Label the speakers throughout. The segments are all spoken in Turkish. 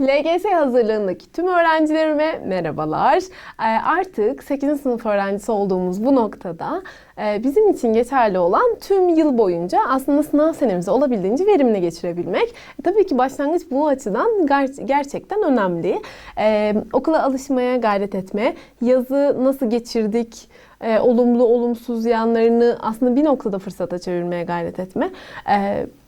Speaker 1: LGS hazırlığındaki tüm öğrencilerime merhabalar. Ee, Artık 8. sınıf öğrencisi olduğumuz bu noktada e, bizim için geçerli olan tüm yıl boyunca aslında sınav senemizi olabildiğince verimli geçirebilmek. E, Tabii ki başlangıç bu açıdan ger- gerçekten önemli. Ee, Okula alışmaya gayret etme, yazı nasıl geçirdik, e, olumlu olumsuz yanlarını aslında bir noktada fırsata çevirmeye gayret etme.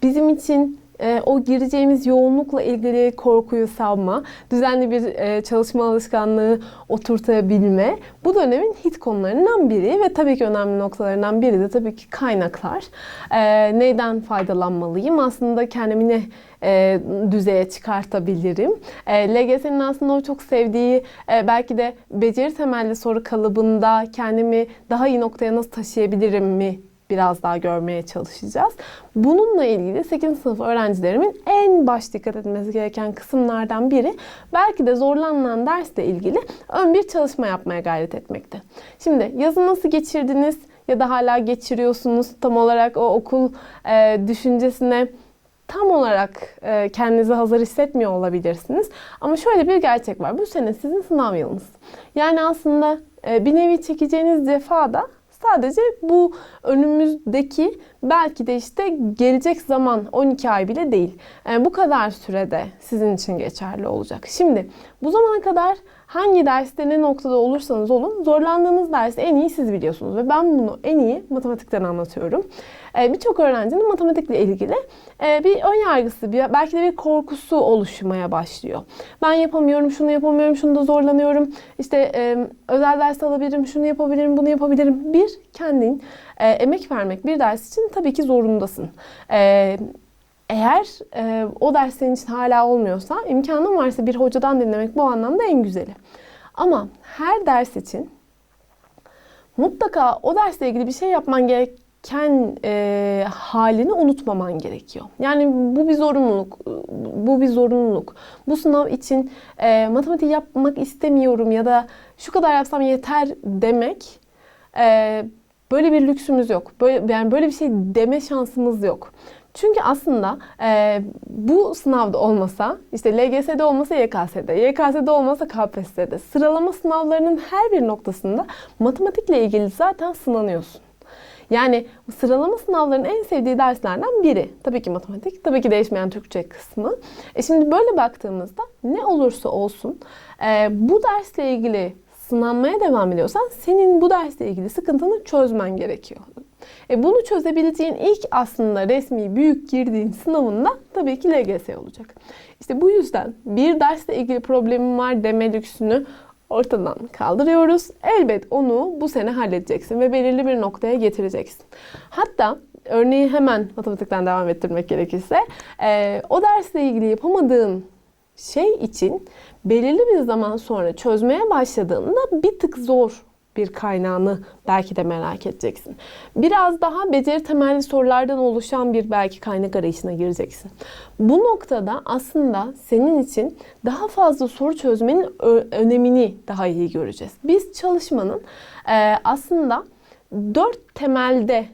Speaker 1: Bizim için e, o gireceğimiz yoğunlukla ilgili korkuyu savma, düzenli bir e, çalışma alışkanlığı oturtabilme bu dönemin hit konularından biri ve tabii ki önemli noktalarından biri de tabii ki kaynaklar. E, neyden faydalanmalıyım? Aslında kendimi ne e, düzeye çıkartabilirim? E, LGS'nin aslında o çok sevdiği e, belki de beceri temelli soru kalıbında kendimi daha iyi noktaya nasıl taşıyabilirim mi biraz daha görmeye çalışacağız. Bununla ilgili 8. sınıf öğrencilerimin en baş dikkat etmesi gereken kısımlardan biri belki de zorlanılan dersle ilgili ön bir çalışma yapmaya gayret etmekte. Şimdi yazı nasıl geçirdiniz ya da hala geçiriyorsunuz tam olarak o okul e, düşüncesine tam olarak e, kendinizi hazır hissetmiyor olabilirsiniz. Ama şöyle bir gerçek var. Bu sene sizin sınav yılınız. Yani aslında e, bir nevi çekeceğiniz cefa da Sadece bu önümüzdeki belki de işte gelecek zaman 12 ay bile değil. Yani bu kadar sürede sizin için geçerli olacak. Şimdi bu zamana kadar hangi derste ne noktada olursanız olun zorlandığınız dersi en iyi siz biliyorsunuz. Ve ben bunu en iyi matematikten anlatıyorum. Ee, Birçok öğrencinin matematikle ilgili e, bir ön yargısı, bir, belki de bir korkusu oluşmaya başlıyor. Ben yapamıyorum, şunu yapamıyorum, şunu da zorlanıyorum. İşte e, özel ders alabilirim, şunu yapabilirim, bunu yapabilirim. Bir, kendin e, emek vermek bir ders için tabii ki zorundasın. E, eğer e, o ders senin için hala olmuyorsa, imkanın varsa bir hocadan dinlemek bu anlamda en güzeli. Ama her ders için mutlaka o dersle ilgili bir şey yapman gereken e, halini unutmaman gerekiyor. Yani bu bir zorunluluk, bu bir zorunluluk. Bu sınav için e, matematik yapmak istemiyorum ya da şu kadar yapsam yeter demek e, böyle bir lüksümüz yok. Böyle yani böyle bir şey deme şansımız yok. Çünkü aslında e, bu sınavda olmasa, işte LGS'de olmasa YKS'de, YKS'de olmasa KPSS'de, sıralama sınavlarının her bir noktasında matematikle ilgili zaten sınanıyorsun. Yani sıralama sınavlarının en sevdiği derslerden biri. Tabii ki matematik, tabii ki değişmeyen Türkçe kısmı. E şimdi böyle baktığımızda ne olursa olsun e, bu dersle ilgili sınanmaya devam ediyorsan senin bu dersle ilgili sıkıntını çözmen gerekiyor. E bunu çözebileceğin ilk aslında resmi büyük girdiğin sınavında tabii ki LGS olacak. İşte bu yüzden bir dersle ilgili problemim var deme lüksünü ortadan kaldırıyoruz. Elbet onu bu sene halledeceksin ve belirli bir noktaya getireceksin. Hatta örneği hemen matematikten devam ettirmek gerekirse e, o dersle ilgili yapamadığın şey için belirli bir zaman sonra çözmeye başladığında bir tık zor bir kaynağını belki de merak edeceksin. Biraz daha beceri temelli sorulardan oluşan bir belki kaynak arayışına gireceksin. Bu noktada aslında senin için daha fazla soru çözmenin önemini daha iyi göreceğiz. Biz çalışmanın aslında dört temelde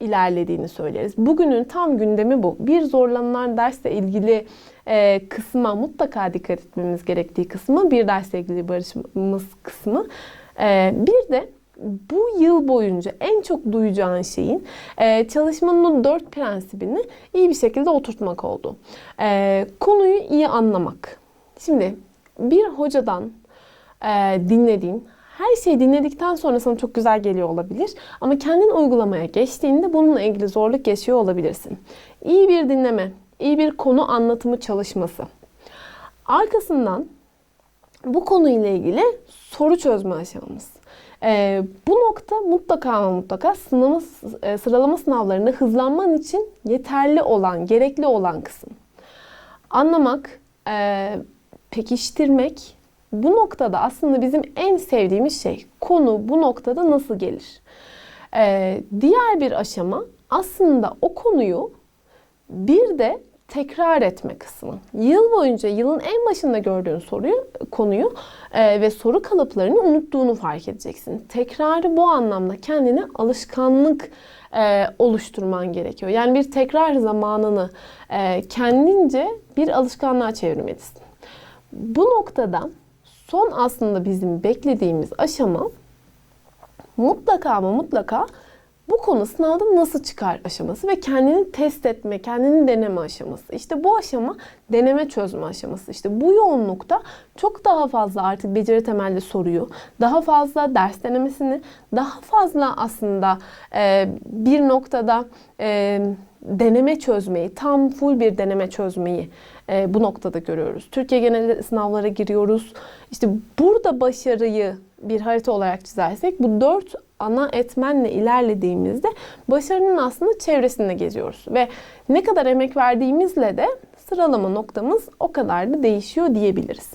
Speaker 1: ilerlediğini söyleriz. Bugünün tam gündemi bu. Bir zorlanılan dersle ilgili e, kısma mutlaka dikkat etmemiz gerektiği kısmı, bir dersle ilgili barışmamız kısmı. E, bir de bu yıl boyunca en çok duyacağın şeyin e, çalışmanın o dört prensibini iyi bir şekilde oturtmak oldu. E, konuyu iyi anlamak. Şimdi bir hocadan e, dinlediğin her şeyi dinledikten sonra sana çok güzel geliyor olabilir. Ama kendin uygulamaya geçtiğinde bununla ilgili zorluk yaşıyor olabilirsin. İyi bir dinleme, iyi bir konu anlatımı çalışması. Arkasından bu konuyla ilgili soru çözme aşamamız. Ee, bu nokta mutlaka ama mutlaka sınavı, e, sıralama sınavlarında hızlanman için yeterli olan, gerekli olan kısım. Anlamak, e, pekiştirmek, bu noktada aslında bizim en sevdiğimiz şey konu bu noktada nasıl gelir? Ee, diğer bir aşama aslında o konuyu bir de tekrar etme kısmı. Yıl boyunca yılın en başında gördüğün soruyu, konuyu e, ve soru kalıplarını unuttuğunu fark edeceksin. Tekrarı bu anlamda kendine alışkanlık e, oluşturman gerekiyor. Yani bir tekrar zamanını e, kendince bir alışkanlığa çevirmelisin. Bu noktada son aslında bizim beklediğimiz aşama mutlaka ama mutlaka bu konu sınavda nasıl çıkar aşaması ve kendini test etme, kendini deneme aşaması. İşte bu aşama deneme çözme aşaması. İşte bu yoğunlukta çok daha fazla artık beceri temelli soruyu, daha fazla ders denemesini, daha fazla aslında e, bir noktada e, deneme çözmeyi, tam full bir deneme çözmeyi e, bu noktada görüyoruz. Türkiye genel sınavlara giriyoruz. İşte burada başarıyı bir harita olarak çizersek bu dört ana etmenle ilerlediğimizde başarının aslında çevresinde geziyoruz. Ve ne kadar emek verdiğimizle de sıralama noktamız o kadar da değişiyor diyebiliriz.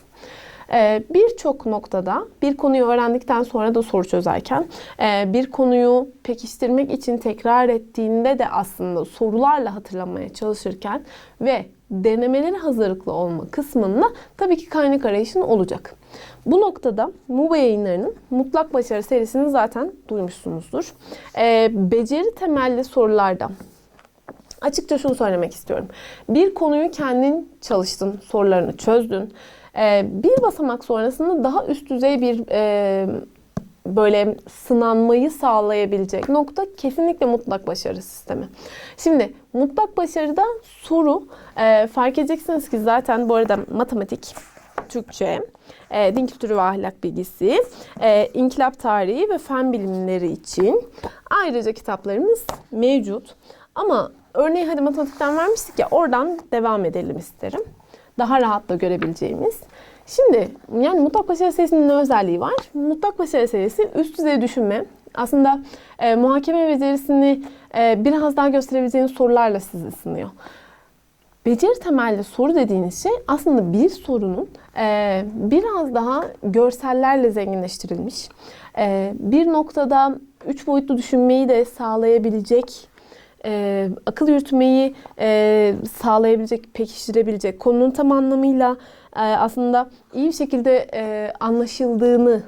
Speaker 1: Ee, Birçok noktada bir konuyu öğrendikten sonra da soru çözerken e, bir konuyu pekiştirmek için tekrar ettiğinde de aslında sorularla hatırlamaya çalışırken ve denemeleri hazırlıklı olma kısmında tabii ki kaynak arayışın olacak. Bu noktada MUBA yayınlarının mutlak başarı serisini zaten duymuşsunuzdur. Ee, beceri temelli sorulardan açıkça şunu söylemek istiyorum. Bir konuyu kendin çalıştın, sorularını çözdün. Ee, bir basamak sonrasında daha üst düzey bir e, böyle sınanmayı sağlayabilecek nokta kesinlikle mutlak başarı sistemi. Şimdi mutlak başarıda soru e, fark edeceksiniz ki zaten bu arada matematik, Türkçe, e, din kültürü ve ahlak bilgisi, inkılap tarihi ve fen bilimleri için ayrıca kitaplarımız mevcut. Ama örneği hadi matematikten vermiştik ya oradan devam edelim isterim. Daha rahatla görebileceğimiz. Şimdi yani mutlak başarı serisinin ne özelliği var? Mutlak başarı serisi üst düzey düşünme. Aslında e, muhakeme becerisini e, biraz daha gösterebileceğiniz sorularla sizi sınıyor. Beceri temelli soru dediğiniz şey aslında bir sorunun e, biraz daha görsellerle zenginleştirilmiş. E, bir noktada üç boyutlu düşünmeyi de sağlayabilecek e, akıl yürütmeyi e, sağlayabilecek, pekiştirebilecek, konunun tam anlamıyla e, aslında iyi bir şekilde e, anlaşıldığını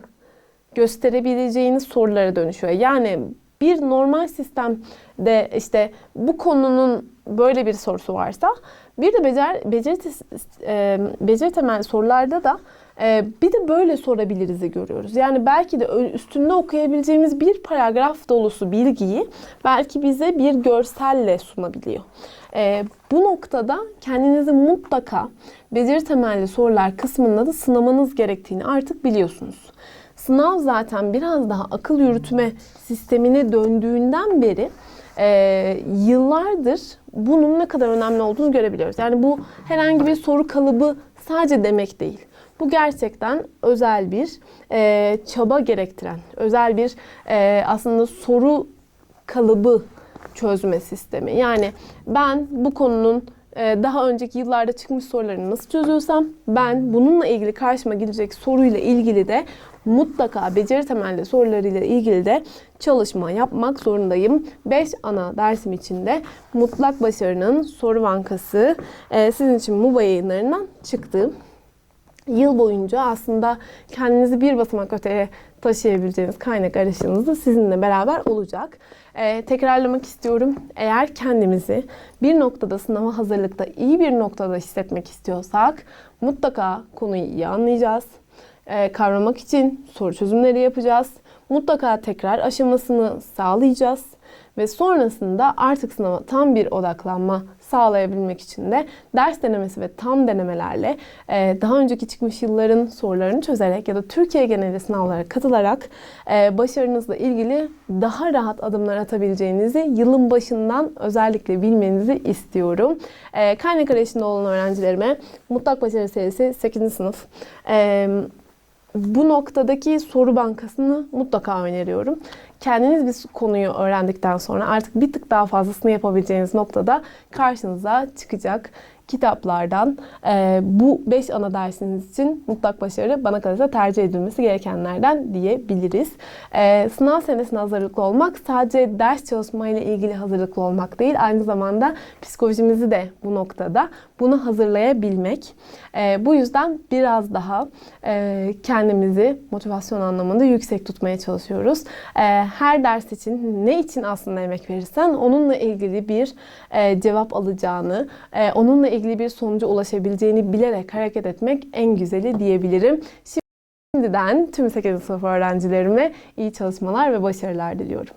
Speaker 1: gösterebileceğiniz sorulara dönüşüyor. Yani bir normal sistemde işte bu konunun böyle bir sorusu varsa bir de becer, beceri, e, beceri temelli sorularda da e, bir de böyle sorabiliriz'i görüyoruz. Yani belki de üstünde okuyabileceğimiz bir paragraf dolusu bilgiyi belki bize bir görselle sunabiliyor. E, bu noktada kendinizi mutlaka beceri temelli sorular kısmında da sınamanız gerektiğini artık biliyorsunuz. Sınav zaten biraz daha akıl yürütme sistemine döndüğünden beri e, yıllardır bunun ne kadar önemli olduğunu görebiliyoruz. Yani bu herhangi bir soru kalıbı sadece demek değil. Bu gerçekten özel bir e, çaba gerektiren, özel bir e, aslında soru kalıbı çözme sistemi. Yani ben bu konunun e, daha önceki yıllarda çıkmış sorularını nasıl çözüyorsam ben bununla ilgili karşıma gelecek soruyla ilgili de mutlaka beceri temelli sorularıyla ilgili de çalışma yapmak zorundayım. 5 ana dersim içinde mutlak başarının soru bankası e, sizin için MUBA yayınlarından çıktı yıl boyunca aslında kendinizi bir basamak öteye taşıyabileceğiniz kaynak arayışınız da sizinle beraber olacak. Ee, tekrarlamak istiyorum. Eğer kendimizi bir noktada sınava hazırlıkta iyi bir noktada hissetmek istiyorsak mutlaka konuyu iyi anlayacağız. Ee, kavramak için soru çözümleri yapacağız. Mutlaka tekrar aşamasını sağlayacağız ve sonrasında artık sınava tam bir odaklanma sağlayabilmek için de ders denemesi ve tam denemelerle e, daha önceki çıkmış yılların sorularını çözerek ya da Türkiye geneli sınavlara katılarak e, başarınızla ilgili daha rahat adımlar atabileceğinizi yılın başından özellikle bilmenizi istiyorum. E, kaynak arayışında olan öğrencilerime mutlak başarı serisi 8. sınıf bu noktadaki soru bankasını mutlaka öneriyorum. Kendiniz bir konuyu öğrendikten sonra artık bir tık daha fazlasını yapabileceğiniz noktada karşınıza çıkacak kitaplardan e, bu 5 ana dersiniz için mutlak başarı bana kalırsa tercih edilmesi gerekenlerden diyebiliriz. E, sınav senesine hazırlıklı olmak sadece ders çalışmayla ilgili hazırlıklı olmak değil, aynı zamanda psikolojimizi de bu noktada bunu hazırlayabilmek. E, bu yüzden biraz daha e, kendimizi motivasyon anlamında yüksek tutmaya çalışıyoruz. E, her ders için ne için aslında emek verirsen onunla ilgili bir e, cevap alacağını, e, onunla ilgili bir sonuca ulaşabileceğini bilerek hareket etmek en güzeli diyebilirim. Şimdiden tüm 8. sınıf öğrencilerime iyi çalışmalar ve başarılar diliyorum.